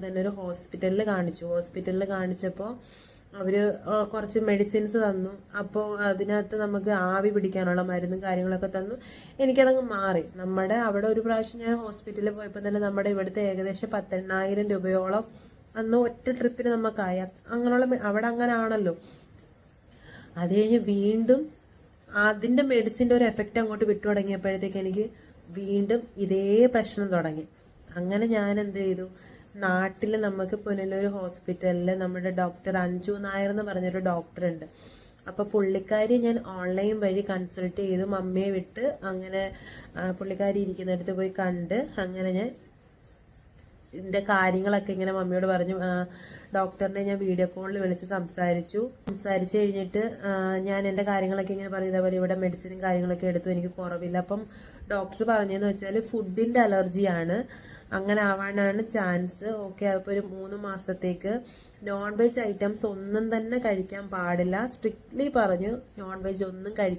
തന്നെ ഒരു ഹോസ്പിറ്റലിൽ കാണിച്ചു. ഹോസ്പിറ്റലിൽ കാണിച്ചപ്പോൾ അവർ കുറച്ച് മെഡിസിൻസ് തന്നു. അപ്പോൾ അതിനകത്ത് നമുക്ക് ആവി പിടിക്കാനുള്ള മരുന്നും കാര്യങ്ങളൊക്കെ തന്നു. എനിക്കതങ്ങ് മാറി. നമ്മുടെ അവിടെ ഒരു പ്രാവശ്യം ഞാൻ ഹോസ്പിറ്റലിൽ പോയപ്പോൾ തന്നെ നമ്മുടെ ഇവിടുത്തെ ഏകദേശം പത്തെണ്ണായിരം രൂപയോളം അന്ന് ഒറ്റ ട്രിപ്പിന് നമുക്കായി അങ്ങനെയുള്ള അവിടെ അങ്ങനെ ആണല്ലോ അത് കഴിഞ്ഞ് വീണ്ടും അതിന്റെ മെഡിസിന്റെ ഒരു എഫക്റ്റ് അങ്ങോട്ട് വിട്ടു തുടങ്ങിയപ്പോഴത്തേക്ക് എനിക്ക് വീണ്ടും ഇതേ പ്രശ്നം തുടങ്ങി. അങ്ങനെ ഞാൻ എന്ത് ചെയ്തു? നാട്ടിൽ നമുക്ക് പുനലൂർ ഹോസ്പിറ്റലിൽ നമ്മുടെ ഡോക്ടർ അഞ്ജു നായർ എന്ന് പറഞ്ഞൊരു ഡോക്ടർ ഉണ്ട് അപ്പോൾ പുള്ളിക്കാരി ഞാൻ ഓൺലൈൻ വഴി കൺസൾട്ട് ചെയ്തു. മമ്മിയെ വിട്ട് അങ്ങനെ പുള്ളിക്കാരി ഇരിക്കുന്നിടത്ത് പോയി കണ്ട് അങ്ങനെ ഞാൻ ഇതിന്റെ കാര്യങ്ങളൊക്കെ ഇങ്ങനെ മമ്മിയോട് പറഞ്ഞു. ഡോക്ടറിനെ ഞാൻ വീഡിയോ കോളിൽ വിളിച്ച് സംസാരിച്ചു. സംസാരിച്ച് കഴിഞ്ഞിട്ട് ഞാൻ എന്റെ കാര്യങ്ങളൊക്കെ ഇങ്ങനെ പറഞ്ഞു. ഇതേപോലെ ഇവിടെ മെഡിസിനും കാര്യങ്ങളൊക്കെ എടുത്തു. എനിക്ക് കുറവില്ല. അപ്പം ഡോക്ടർ പറഞ്ഞതെന്ന് വെച്ചാൽ ഫുഡിന്റെ അലർജിയാണ് അങ്ങനെ ആവാനാണ് ചാൻസ്. ഓക്കെ അപ്പോൾ ഒരു മൂന്ന് മാസത്തേക്ക് നോൺ വെജ് ഐറ്റംസ് ഒന്നും തന്നെ കഴിക്കാൻ പാടില്ല. സ്ട്രിക്ട്ലി പറഞ്ഞു നോൺ വെജ് ഒന്നും കഴിക്കാൻ